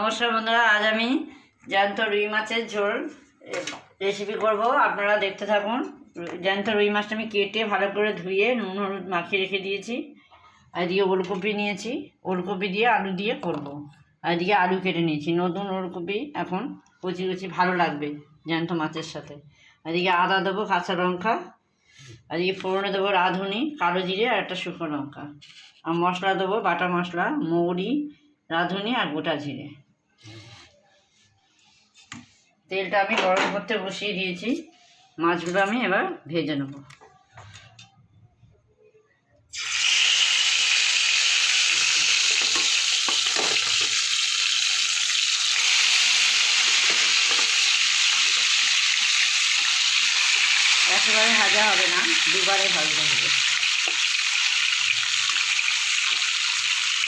নমস্কার বন্ধুরা, আজ আমি জ্যান্ত রুই মাছের ঝোল রেসিপি করব। আপনারা দেখতে থাকুন, জ্যান্ত রুই মাছটা আমি কেটে ভালো করে ধুয়ে নুন হলুদ মাখিয়ে রেখে দিয়েছি। আর এদিকে ওলকপি নিয়েছি, ওলকপি দিয়ে আলু দিয়ে করব। আর এদিকে আলু কেটে নিয়েছি, নতুন ওলকপি এখন কচি কচি ভালো লাগবে জ্যান্ত মাছের সাথে। এদিকে আদা দেবো কাঁচা লঙ্কা, আর এদিকে ফোড়নে দেবো রাঁধুনি, কালো জিরে আর একটা শুকনো লঙ্কা। আর মশলা দেবো বাটা মশলা, মৌরি, রাঁধুনি আর গোটা জিরে। তেলটা আমি গরম করতে বসিয়ে দিয়েছি। মাছগুলো আমি এবার ভেজে নেব। একেবারে ভাজা হবে না, দুবারে ভাজা হবে।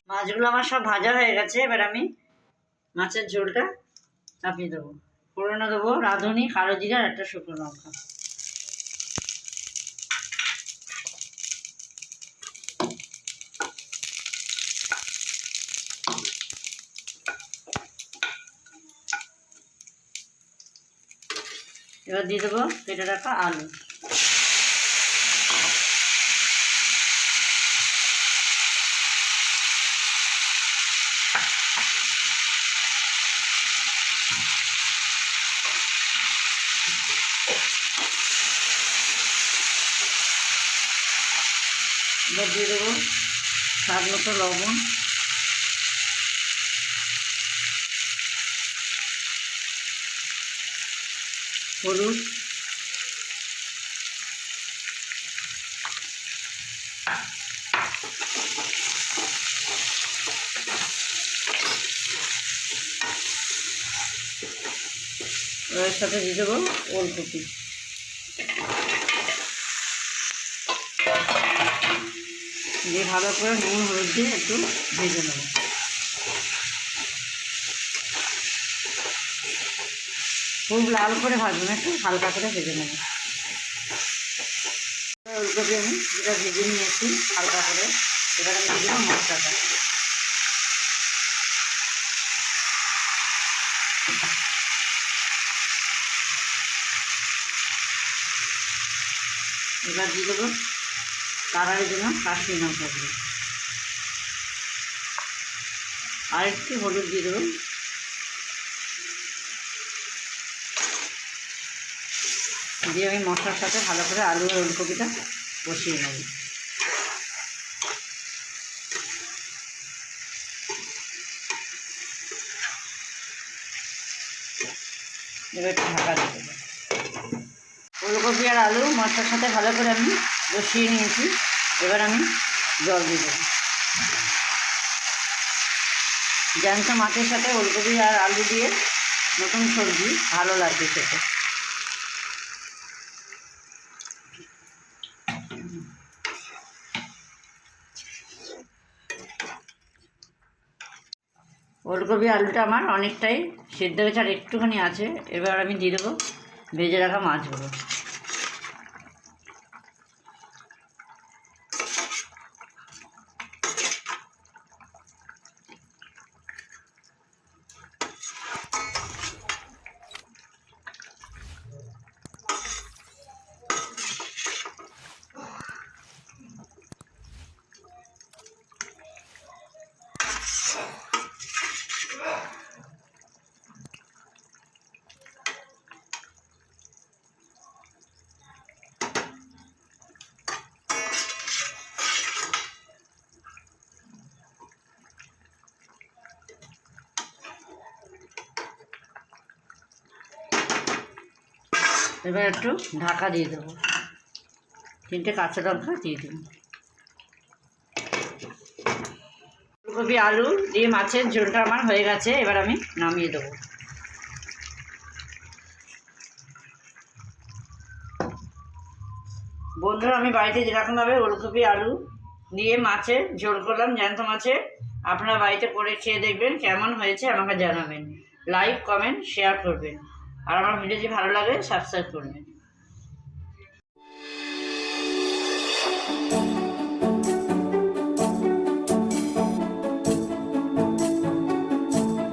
মাছগুলো আমার সব ভাজা হয়ে গেছে, এবার আমি মাছের ঝোলটা চাপিয়ে দেবো। ফোড়নে দেবো রাঁধুনি, কালো জিরা আর একটা শুকনো লঙ্কা। এবার দিয়ে দেবো কেটে রাখা আলু। এবার দিয়ে দেবো স্বাদ মতো লবণ। হলুদ। এর সাথে দিয়ে দেবো ওলকপি। দিয়ে ভালো করে নুন, হলুদ দিয়ে একটু ভেজে নেব। খুব লাল করে ভাজবো না, একটু হালকা করে ভেজে নেব। ওলকপি আমি যেটা ভেজে নিয়েছি, হালকা করে, এবার আমি দিয়ে মশলাটা। এবার দিয়ে দেবো কালারের জন্য কাশ্মীর লঙ্কা গুঁড়ো আর হলুদ দিয়ে দেবো। দিয়ে আমি মশলার সাথে ভালো করে আলু আর ওলকপিটা বসিয়ে নেব। এবার ঢাকা দিয়ে দেবো। ফুলকপি আর আলু মশলার সাথে ভালো করে আমি বসিয়ে নিয়েছি। এবার আমি জল দিয়ে দেবো। জ্যান্ত মাছের সাথে ফুলকপি আর আলু দিয়ে নতুন সবজি, ভালো লাগবে খেতে। ওলকপি আলুটা আমার অনেকটাই সেদ্ধ হয়েছে, আর একটুখানি আছে। এবার আমি দিয়ে দেবো ভেজে রাখা মাছগুলো। এবার একটু ঢাকা দিয়ে দেবো। তিনটে কাঁচা লঙ্কা দিয়ে দেবো। ফুলকপি, আলু, দিয়ে মাছের ঝোলটা আমার হয়ে গেছে, এবার আমি নামিয়ে দেবো। বন্ধুরা, আমি বাড়িতে যেরকমভাবে ওলকপি আলু দিয়ে মাছের ঝোল করলাম, জ্যান্ত মাছের, আপনারা বাড়িতে করে খেয়ে দেখবেন কেমন হয়েছে, আমাকে জানাবেন। লাইক, কমেন্ট, শেয়ার করবেন। আর আমার ভিডিও যদি ভালো লাগে সাবস্ক্রাইব করবেন